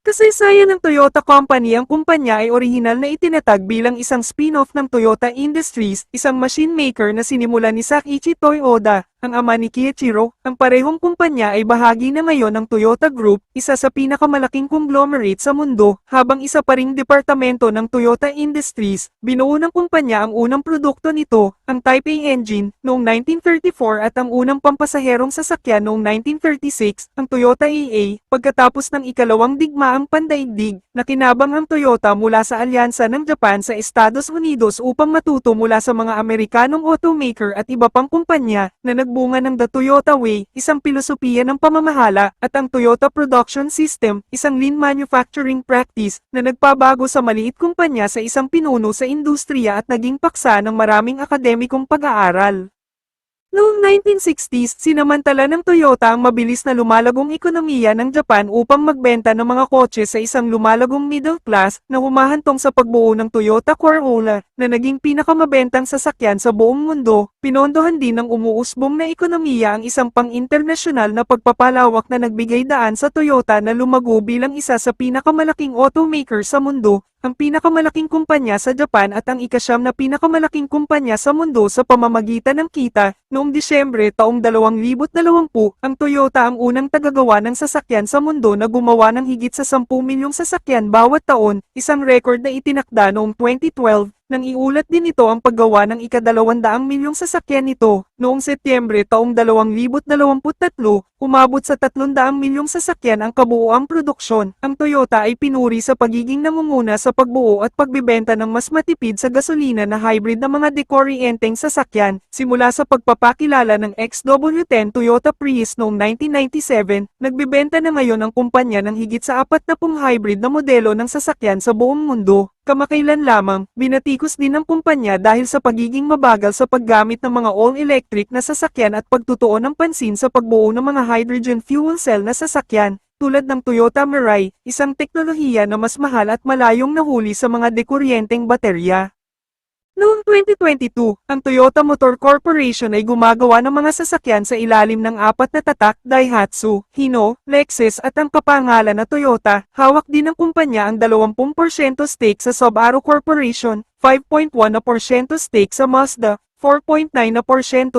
Kasaysayan ng Toyota Company ang kumpanya ay orihinal na itinatag bilang isang spin-off ng Toyota Industries, isang machine maker na sinimulan ni Sakichi Toyoda, ang ama ni Kiichiro. Ang parehong kumpanya ay bahagi na ngayon ng Toyota Group, isa sa pinakamalaking conglomerate sa mundo, habang isa pa ring departamento ng Toyota Industries. Binuo ng kumpanya ang unang produkto nito, ang Type A engine, noong 1934 at ang unang pampasaherong sasakyan noong 1936, ang Toyota AA, pagkatapos ng ikalawang digmaang pandaigdig, nakinabang ang Toyota mula sa alyansa ng Japan sa Estados Unidos upang matuto mula sa mga Amerikanong automaker at iba pang kumpanya na nagbunga ng The Toyota Way, isang pilosopiya ng pamamahala, at ang Toyota Production System, isang lean manufacturing practice na nagpabago sa maliit kumpanya sa isang pinuno sa industriya at naging paksa ng maraming akademikong pag-aaral. Noong 1960s, sinamantala ng Toyota ang mabilis na lumalagong ekonomiya ng Japan upang magbenta ng mga kotse sa isang lumalagong middle class na humahantong sa pagbuo ng Toyota Corolla na naging pinakamabentang sasakyan sa buong mundo. Pinondohan din ng umuusbong na ekonomiya ang isang pang-internasyonal na pagpapalawak na nagbigay daan sa Toyota na lumago bilang isa sa pinakamalaking automaker sa mundo ang pinakamalaking kumpanya sa Japan at ang ikasyam na pinakamalaking kumpanya sa mundo sa pamamagitan ng kita. Noong Disyembre taong 2020, ang Toyota ang unang tagagawa ng sasakyan sa mundo na gumawa ng higit sa 10 milyong sasakyan bawat taon, isang record na itinakda noong 2012. Nang iulat din ito ang paggawa ng ikadalawandaang milyong sasakyan nito, noong Setyembre taong 2023, umabot sa 300 milyong sasakyan ang kabuuang produksyon. Ang Toyota ay pinuri sa pagiging nangunguna sa pagbuo at pagbibenta ng mas matipid sa gasolina na hybrid na mga dekoryenteng sasakyan, simula sa pagpapakilala ng XW10 Toyota Prius noong 1997, nagbibenta na ngayon ang kumpanya ng higit sa apat na pung hybrid na modelo ng sasakyan sa buong mundo. Kamakailan lamang, binatikos din ng kumpanya dahil sa pagiging mabagal sa paggamit ng mga all-electric na sasakyan at pagtutuon ng pansin sa pagbuo ng mga hydrogen fuel cell na sasakyan, tulad ng Toyota Mirai, isang teknolohiya na mas mahal at malayong nahuli sa mga dekuryenteng baterya. Noong 2022, ang Toyota Motor Corporation ay gumagawa ng mga sasakyan sa ilalim ng apat na tatak Daihatsu, Hino, Lexus at ang kapangalan na Toyota. Hawak din ng kumpanya ang 20% stake sa Subaru Corporation, 5.1% stake sa Mazda, 4.9%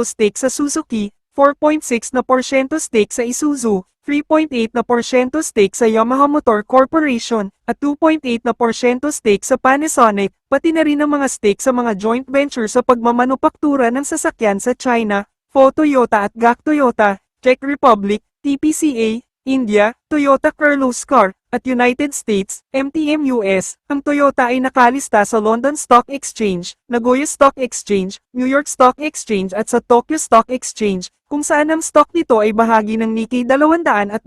stake sa Suzuki, 4.6% stake sa Isuzu, 3.8% stake sa Yamaha Motor Corporation, at 2.8% stake sa Panasonic, pati na rin ang mga stake sa mga joint venture sa pagmamanupaktura ng sasakyan sa China, Fo Toyota at GAC Toyota, Czech Republic, TPCA, India, Toyota Kirloskar, at United States, MTM US, ang Toyota ay nakalista sa London Stock Exchange, Nagoya Stock Exchange, New York Stock Exchange at sa Tokyo Stock Exchange, kung saan ang stock nito ay bahagi ng Nikkei 225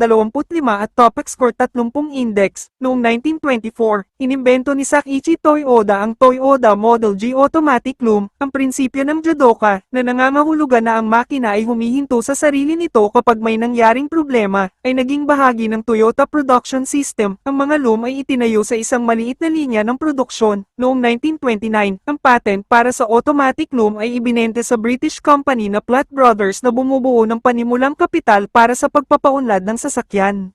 at Topix Core 30 Index. Noong 1924, inimbento ni Sakichi Toyoda ang Toyota Model G Automatic Loom, ang prinsipyo ng judoka, na nangangahulugan na ang makina ay humihinto sa sarili nito kapag may nangyaring problema, ay naging bahagi ng Toyota Production System. Ang mga loom ay itinayo sa isang maliit na linya ng produksyon. Noong 1929, ang patent para sa automatic loom ay ibinente sa British company na Platt Brothers na bumubuo ng panimulang kapital para sa pagpapaunlad ng sasakyan.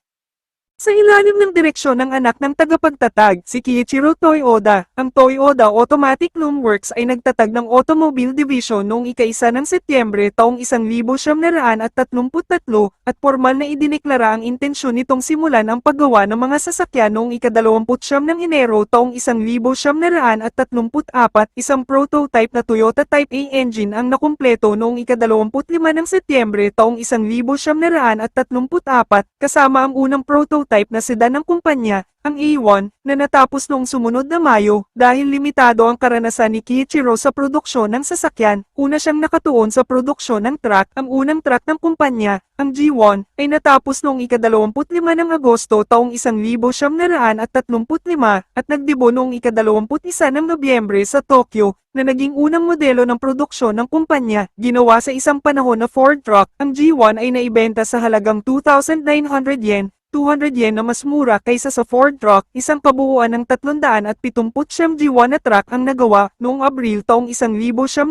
Sa ilalim ng direksyon ng anak ng tagapagtatag, si Kiichiro Toyoda, ang Toyoda Automatic Loom Works ay nagtatag ng Automobile Division noong ika-isa ng Setyembre taong 1933 at formal na idineklara ang intensyon nitong simulan ang paggawa ng mga sasakyan noong ika-29 ng Enero taong 1934, isang prototype na Toyota Type A engine ang nakumpleto noong ika-25 ng Setyembre taong 1934, kasama ang unang prototype prototype na sedan ng kumpanya, ang A1, na natapos noong sumunod na Mayo, dahil limitado ang karanasan ni Kiichiro sa produksyon ng sasakyan, una siyang nakatuon sa produksyon ng truck, ang unang truck ng kumpanya, ang G1, ay natapos noong ika-25 ng Agosto taong 1935 at nagdibo noong ika-21 ng Nobyembre sa Tokyo, na naging unang modelo ng produksyon ng kumpanya, ginawa sa isang panahon na Ford truck, ang G1 ay naibenta sa halagang 2,900 yen, 200 yen na mas mura kaysa sa Ford truck, isang kabuuan ng 370 G1 na truck ang nagawa noong Abril taong 1936,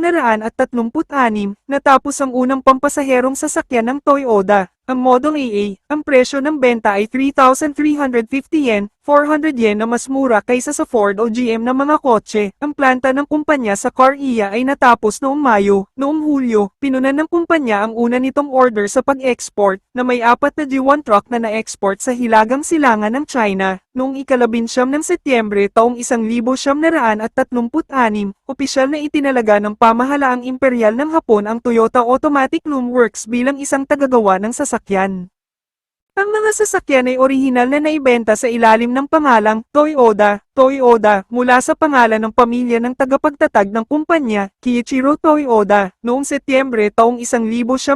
natapos ang unang pampasaherong sasakyan ng Toyota. Ang Model AA, ang presyo ng benta ay 3,350 yen, 400 yen na mas mura kaysa sa Ford o GM na mga kotse. Ang planta ng kumpanya sa Korea ay natapos noong Mayo. Noong Hulyo, pinunan ng kumpanya ang una nitong order sa pag-export, na may apat na G1 truck na na-export sa Hilagang Silangan ng China. Noong ikalabinsyam ng Setyembre taong 1936, opisyal na itinalaga ng pamahalaang imperial ng Hapon ang Toyota Automatic Loom Works bilang isang tagagawa ng sasakyan. Ang mga sasakyan ay orihinal na naibenta sa ilalim ng pangalang Toyota, Toyota, mula sa pangalan ng pamilya ng tagapagtatag ng kumpanya, Kiichiro Toyota. Noong Setyembre taong 1936,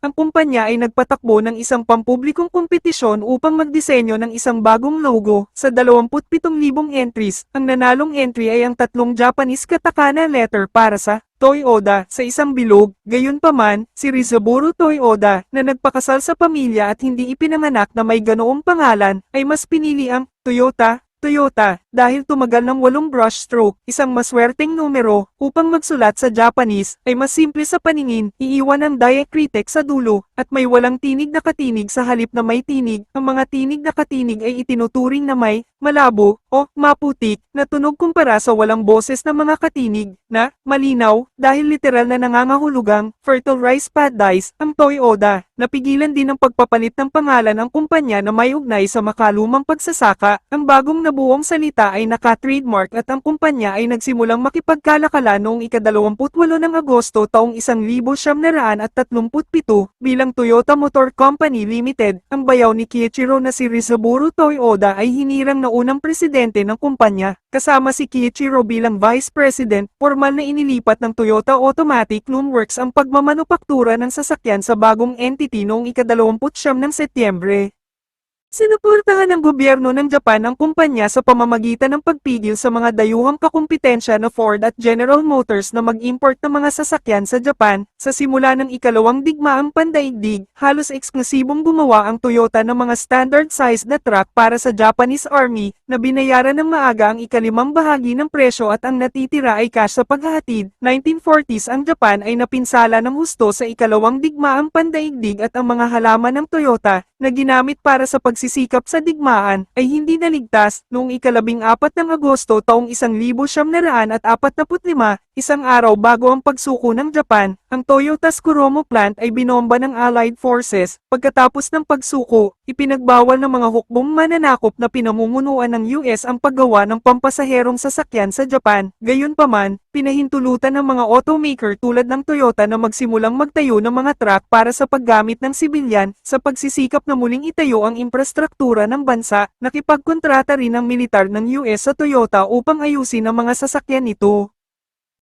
ang kumpanya ay nagpatakbo ng isang pampublikong kompetisyon upang magdisenyo ng isang bagong logo. Sa 27,000 entries, ang nanalong entry ay ang tatlong Japanese katakana letter para sa Toyota sa isang bilog, gayunpaman, si Rizaburo Toyota, na nagpakasal sa pamilya at hindi ipinanganak na may ganoong pangalan, ay mas pinili ang Toyota, Toyota, dahil tumagal ng walong brushstroke, isang maswerteng numero, upang magsulat sa Japanese, ay mas simple sa paningin, iiwan ang diacritic sa dulo, at may walang tinig na katinig sa halip na may tinig, ang mga tinig na katinig ay itinuturing na may, malabo, o maputik, na tunog kumpara sa walang boses na mga katinig, na, malinaw, dahil literal na nangangahulugang, fertile rice paradise, ang Toyota, napigilan din ang pagpapalit ng pangalan ng kumpanya na may ugnay sa makalumang pagsasaka, ang bagong nabuong salita ay naka-trademark at ang kumpanya ay nagsimulang makipagkalakala noong ika-28 ng Agosto taong 1937 bilang Toyota Motor Company Limited, ang bayaw ni Kiichiro na si Rizaburo Toyota ay hinirang na unang presidente ng kumpanya, kasama si Kiichiro bilang Vice President, formal na inilipat ng Toyota Automatic Loom Works ang pagmamanupaktura ng sasakyan sa bagong entity noong ika-29 ng Setyembre. Sinuportahan ng gobyerno ng Japan ang kumpanya sa pamamagitan ng pagpigil sa mga dayuhang kakumpetensya na Ford at General Motors na mag-import ng mga sasakyan sa Japan. Sa simula ng ikalawang digmaang pandaigdig, halos eksklusibong gumawa ang Toyota ng mga standard-sized na truck para sa Japanese Army, na binayaran ng maaga ang ikalimang bahagi ng presyo at ang natitira ay cash sa paghahatid. 1940s ang Japan ay napinsala ng husto sa ikalawang digmaang pandaigdig at ang mga halaman ng Toyota, na ginamit para sa pagsisikap sa digmaan, ay hindi naligtas, noong ikalabing apat ng Agosto taong 1945, isang araw bago ang pagsuko ng Japan, ang Toyota's Kuromo plant ay binomba ng Allied Forces, pagkatapos ng pagsuko, ipinagbawal ng mga hukbong mananakop na pinamumunuan ng US ang paggawa ng pampasaherong sasakyan sa Japan, gayunpaman, pinahintulutan ng mga automaker tulad ng Toyota na magsimulang magtayo ng mga truck para sa paggamit ng sibilyan, sa pagsisikap na muling itayo ang infrastruktura ng bansa, nakipagkontrata rin ang militar ng US sa Toyota upang ayusin ang mga sasakyan nito.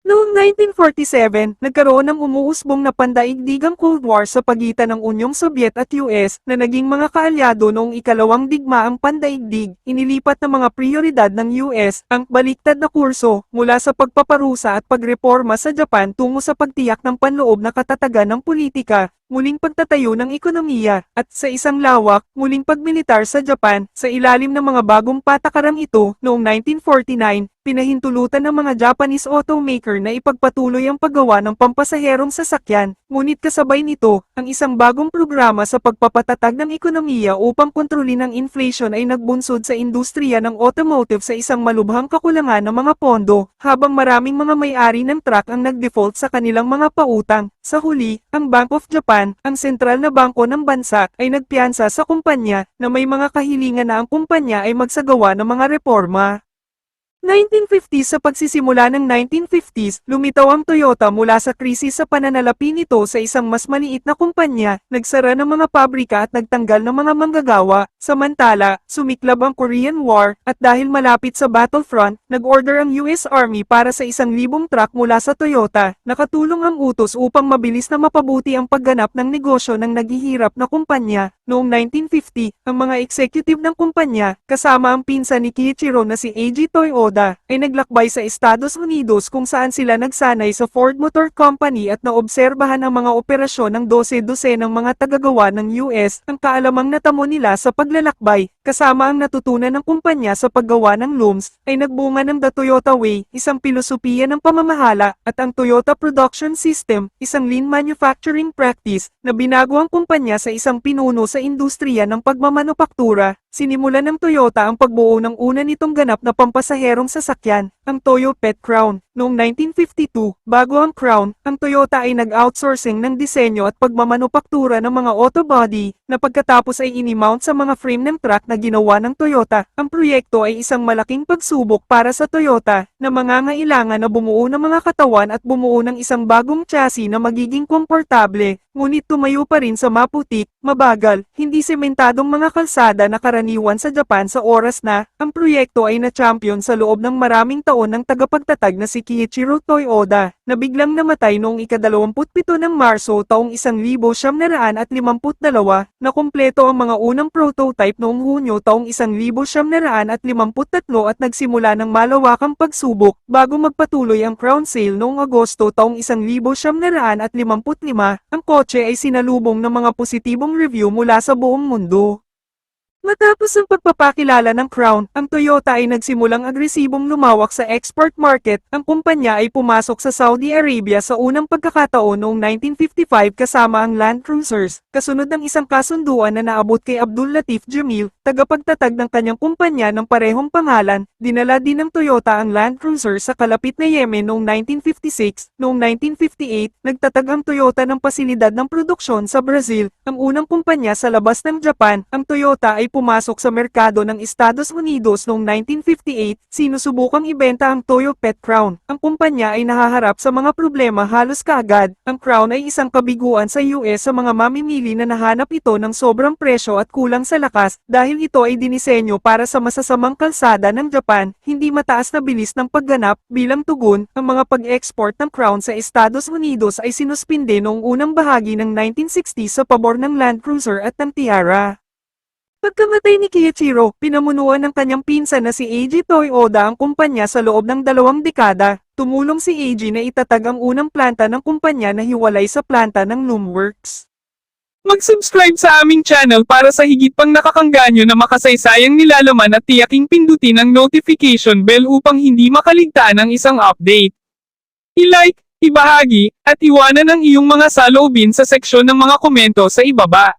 Noong 1947, nagkaroon ng umuusbong na pandaigdigang Cold War sa pagitan ng Unyong Sobyet at US na naging mga kaalyado noong ikalawang digmaang pandaigdig. Inilipat ng mga prioridad ng US ang baliktad na kurso mula sa pagpaparusa at pagreforma sa Japan tungo sa pagtiyak ng panloob na katatagan ng politika muling pagtatayo ng ekonomiya, at sa isang lawak, muling pagmilitar sa Japan, sa ilalim ng mga bagong patakarang ito, noong 1949, pinahintulutan ng mga Japanese automaker na ipagpatuloy ang paggawa ng pampasaherong sasakyan, ngunit kasabay nito, ang isang bagong programa sa pagpapatatag ng ekonomiya upang kontrolin ang inflation ay nagbunsod sa industriya ng automotive sa isang malubhang kakulangan ng mga pondo, habang maraming mga may-ari ng truck ang nag-default sa kanilang mga pautang. Sa huli, ang Bank of Japan, ang sentral na bangko ng bansa, ay nagpiyansa sa kumpanya na may mga kahilingan na ang kumpanya ay magsagawa ng mga reforma. 1950s sa pagsisimula ng 1950s, lumitaw ang Toyota mula sa krisis sa pananalapi nito sa isang mas maliit na kumpanya, nagsara ng mga pabrika at nagtanggal ng mga manggagawa, samantala, sumiklab ang Korean War, at dahil malapit sa battlefront, nag-order ang US Army para sa isang libong truck mula sa Toyota, nakatulong ang utos upang mabilis na mapabuti ang pagganap ng negosyo ng naghihirap na kumpanya. Noong 1950, ang mga executive ng kumpanya, kasama ang pinsan ni Kiichiro na si Eiji Toyoda, ay naglakbay sa Estados Unidos kung saan sila nagsanay sa Ford Motor Company at naobserbahan ang mga operasyon ng 12-12 ng mga tagagawa ng US, ang kaalamang natamo nila sa paglalakbay, kasama ang natutunan ng kumpanya sa paggawa ng looms, ay nagbunga ng The Toyota Way, isang pilosopiya ng pamamahala, at ang Toyota Production System, isang lean manufacturing practice, na binago ang kumpanya sa isang pinuno sa industriya ng pagmamanupaktura. Sinimulan ng Toyota ang pagbuo ng una nitong ganap na pampasaherong sasakyan, ang Toyo Pet Crown. Noong 1952, bago ang Crown, ang Toyota ay nag-outsourcing ng disenyo at pagmamanupaktura ng mga auto body, na pagkatapos ay inimount sa mga frame ng truck na ginawa ng Toyota. Ang proyekto ay isang malaking pagsubok para sa Toyota, na mangangailangan na bumuo ng mga katawan at bumuo ng isang bagong chassis na magiging komportable, ngunit tumayo pa rin sa maputik, mabagal, hindi sementadong mga kalsada na karaniwan sa Japan sa oras na, ang proyekto ay na-champion sa loob ng maraming taon ng tagapagtatag na si Kiichiro Toyoda, na biglang namatay noong ika-27 ng Marso taong 1952, na kumpleto ang mga unang prototype noong Hunyo taong 1953 at nagsimula ng malawakang pagsubok, bago magpatuloy ang crown sale noong Agosto taong 1955, ang kotse ay sinalubong ng mga positibong review mula sa buong mundo. Matapos ang pagpapakilala ng Crown, ang Toyota ay nagsimulang agresibong lumawak sa export market. Ang kumpanya ay pumasok sa Saudi Arabia sa unang pagkakataon noong 1955 kasama ang Land Cruisers, kasunod ng isang kasunduan na naabot kay Abdul Latif Jamil, tagapagtatag ng kanyang kumpanya ng parehong pangalan. Dinala din ng Toyota ang Land Cruiser sa kalapit na Yemen noong 1956. Noong 1958, nagtatag ang Toyota ng pasilidad ng produksyon sa Brazil, ang unang kumpanya sa labas ng Japan. Ang Toyota ay pumasok sa merkado ng Estados Unidos noong 1958, sinusubukang ibenta ang Toyo Pet Crown. Ang kumpanya ay nahaharap sa mga problema halos kaagad. Ang Crown ay isang kabiguan sa US sa mga mamimili na nahanap ito ng sobrang presyo at kulang sa lakas dahil ito ay dinisenyo para sa masasamang kalsada ng Japan, hindi mataas na bilis ng pagganap. Bilang tugon, ang mga pag-export ng Crown sa Estados Unidos ay sinuspinde noong unang bahagi ng 1960 sa pabor ng Land Cruiser at ng Tiara. Pagkamatay ni Kiichiro, pinamunuan ng kanyang pinsan na si Eiji Toyoda ang kumpanya sa loob ng dalawang dekada. Tumulong si Eiji na itatag ang unang planta ng kumpanya na hiwalay sa planta ng Loomworks. Mag-subscribe sa aming channel para sa higit pang nakakangganyo na makasaysayang nilalaman at tiyaking pindutin ang notification bell upang hindi makaligtaan ang isang update. I-like, ibahagi, at iwanan ang iyong mga saloobin sa seksyon ng mga komento sa ibaba.